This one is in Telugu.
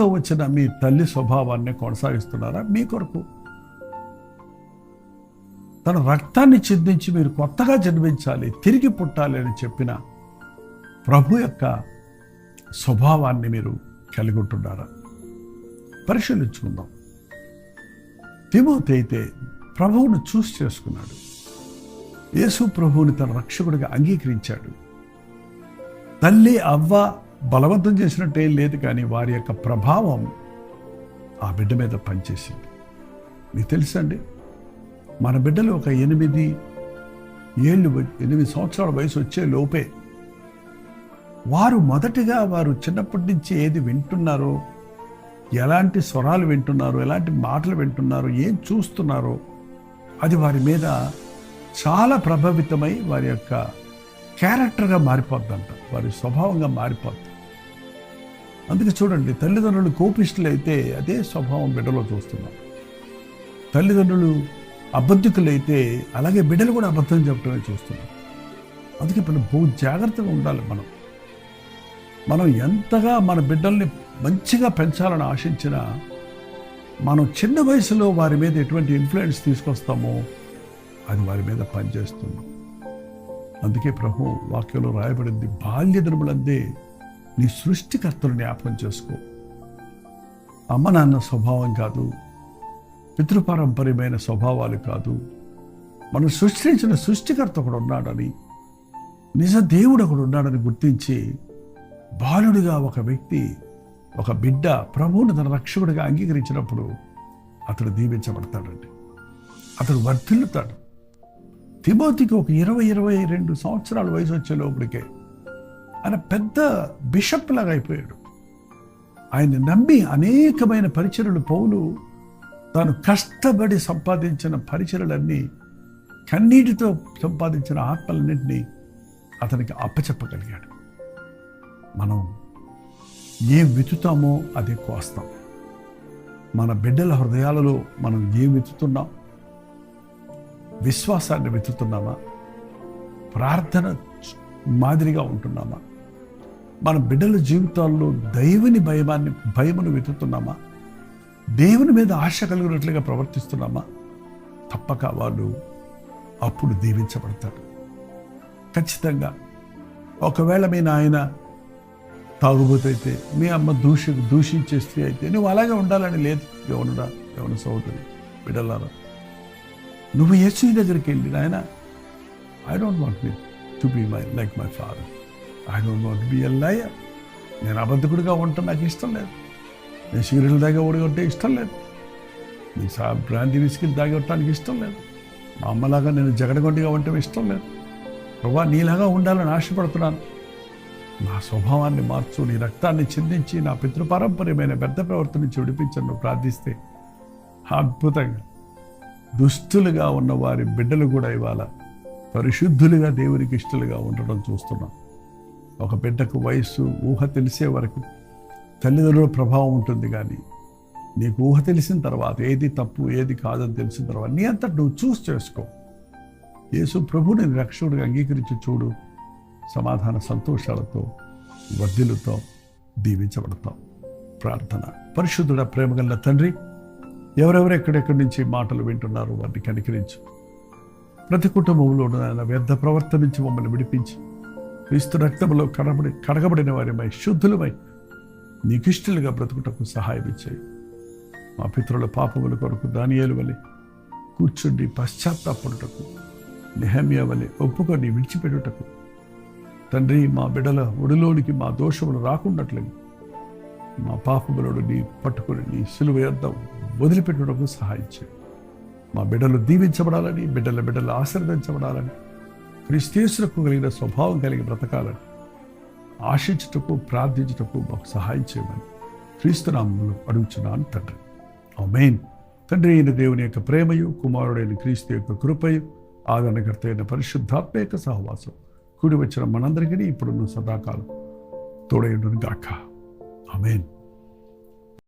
మీతో వచ్చిన మీ తల్లి స్వభావాన్ని కొనసాగిస్తున్నారా? మీ కొరకు? తన రక్తాన్ని చిందించి మీరు కొత్తగా జన్మించాలి తిరిగి పుట్టాలి అని చెప్పిన ప్రభు యొక్క స్వభావాన్ని మీరు కలిగి ఉంటున్నారా పరిశీలించుకుందాం. తిమోతి అయితే ప్రభువును చూసి చేసుకున్నాడు. యేసు ప్రభువుని తన రక్షకుడిగా అంగీకరించాడు. తల్లి అవ్వ బలవంతం చేసినట్టు ఏం లేదు కానీ వారి యొక్క ప్రభావం ఆ బిడ్డ మీద పనిచేసింది. మీకు తెలుసండి మన బిడ్డలు ఒక ఎనిమిది ఏళ్ళు ఎనిమిది సంవత్సరాల వయసు వచ్చే లోపే వారు మొదటిగా వారు చిన్నప్పటి నుంచి ఏది వింటున్నారో ఎలాంటి స్వరాలు వింటున్నారో ఎలాంటి మాటలు వింటున్నారో ఏం చూస్తున్నారో అది వారి మీద చాలా ప్రభావితమై వారి యొక్క క్యారెక్టర్గా మారిపోద్దంట. వారి స్వభావంగా మారిపోద్ది. అందుకే చూడండి తల్లిదండ్రులు కోపిష్ఠులైతే అదే స్వభావం బిడ్డలో చూస్తున్నాం. తల్లిదండ్రులు అబద్ధికులైతే అలాగే బిడ్డలు కూడా అబద్ధం చెప్పడమే చూస్తున్నాం. అందుకే మనం బహు జాగ్రత్తగా ఉండాలి మనం. మనం ఎంతగా మన బిడ్డల్ని మంచిగా పెంచాలని ఆశించినా మనం చిన్న వయసులో వారి మీద ఎటువంటి ఇన్ఫ్లుయెన్స్ తీసుకొస్తామో అది వారి మీద పనిచేస్తుంది. అందుకే ప్రభు వాక్యంలో రాయబడింది బాల్య దినములందే నీ సృష్టికర్తను జ్ఞాపకం చేసుకో. అమ్మ నాన్న స్వభావం కాదు. పితృపారంపర్యమైన స్వభావాలు కాదు. మనం సృష్టించిన సృష్టికర్త ఒకడు ఉన్నాడని నిజ దేవుడు ఒకడు ఉన్నాడని గుర్తించి బాలుడిగా ఒక వ్యక్తి ఒక బిడ్డ ప్రభువుని తన రక్షకుడిగా అంగీకరించినప్పుడు అతడు దీవించబడతాడండి. అతడు వర్ధిల్లుతాడు. తిమోతికి ఒక ఇరవై ఇరవై రెండు సంవత్సరాల వయసు వచ్చే లోపలికే ఆయన పెద్ద బిషప్ లాగా అయిపోయాడు. ఆయన నమ్మి అనేకమైన పరిచయలు పౌలు తాను కష్టపడి సంపాదించిన పరిచయలన్నీ కన్నీటితో సంపాదించిన ఆత్మలన్నింటినీ అతనికి అప్పచెప్పగలిగాడు. మనం ఏం వెతుతామో అదే కోస్తాం. మన బిడ్డల హృదయాలలో మనం ఏం వెతుతున్నాం విశ్వాసాన్ని వెతుకుతున్నామా? ప్రార్థన మాదిరిగా ఉంటున్నామా? మన బిడ్డల జీవితాల్లో దైవుని భయమాన్ని భయమును వెతుకుతున్నామా? దేవుని మీద ఆశ కలిగినట్లుగా ప్రవర్తిస్తున్నామా? తప్పక వాళ్ళు అప్పుడు దీవించబడతాడు ఖచ్చితంగా ఒకవేళ మీ నాయన తాగుబోతైతే మీ అమ్మ దూష దూషించే స్త్రీ అయితే నువ్వు అలాగే ఉండాలని లేదు ఎవనురా ఎవరి సోదరి బిడ్డలారా. నువ్వు యేసు దగ్గరికి వెళ్ళి నాయన I don't want me to be my like my father I don't want be a liar నేను అబద్ధకుడిగా ఉంటాను నాకు ఇష్టం లేదు. నేను సిగరెట్లు దాగా ఓడిగొట్టే ఇష్టం లేదు. నీ సా బ్రాంతి విసికిలు దాగి ఉండటానికి ఇష్టం లేదు. మా అమ్మలాగా నేను జగడగొండిగా ఉండటం ఇష్టం లేదు. ప్రభా నీలాగా ఉండాలని ఆశపడుతున్నాను. నా స్వభావాన్ని మార్చు నీ రక్తాన్ని చిందించి నా పితృపారంపర్యమైన పెద్ద ప్రవర్తన నుంచి విడిపించను ప్రార్థిస్తే అద్భుతంగా. దుస్తులుగా ఉన్న వారి బిడ్డలు కూడా ఇవాళ పరిశుద్ధులుగా దేవునికి ఇష్టలుగా ఉండడం చూస్తున్నాం. ఒక బిడ్డకు వయస్సు ఊహ తెలిసే వరకు తల్లిదండ్రుల ప్రభావం ఉంటుంది కానీ నీకు ఊహ తెలిసిన తర్వాత ఏది తప్పు ఏది కాదని తెలిసిన తర్వాత నీ అంతటి నువ్వు చూస్ చేసుకో. యేసు ప్రభుని రక్షకుడిగా అంగీకరించి చూడు. సమాధాన సంతోషాలతో వర్ధిలుతో దీవించబడతాం. ప్రార్థన. పరిశుద్ధుడ ప్రేమగల తండ్రి ఎవరెవరు ఎక్కడెక్కడి నుంచి మాటలు వింటున్నారో వారిని కనికరించు. ప్రతి కుటుంబంలో నాయన వ్యర్థ ప్రవర్తన నుంచి మమ్మల్ని విడిపించి. క్రీస్తు రక్తంలో కనబడి కడగబడిన వారిమై శుద్ధులమై నీకిష్టలుగా బ్రతుకుటకు సహాయం ఇచ్చాయి. మా పితరుల పాపముల కొరకు దానియాలు వలె కూర్చుండి పశ్చాత్తాపడుటకు నిహమ్య వలె ఒప్పుకొని విడిచిపెట్టుటకు. తండ్రి మా బిడల ఒడిలోనికి మా దోషములు రాకుండట్లేదు. మా పాపములను నీ పట్టుకుని నీ సులువ యొద్ద వదిలిపెట్టుటకు సహాయం చేయి. మా బిడ్డలు దీవించబడాలని బిడ్డల బిడ్డలు ఆశీర్వదించబడాలని క్రిస్తేసులకు కలిగిన స్వభావం కలిగి బ్రతకాలని ఆశించుటకు ప్రార్థించుటకు మాకు సహాయం చేయమని క్రీస్తునామములు అడుగుచున్నాను తండ్రి. మెయిన్ తండ్రి అయిన దేవుని యొక్క ప్రేమయు కుమారుడైన క్రీస్తు యొక్క కృపయు ఆదరణకర్త అయిన పరిశుద్ధాత్మ యొక్క సహవాసం కూడి వచ్చిన మనందరికీ ఇప్పుడున్న సదాకాలం తోడైండును గాక ఆమెన్.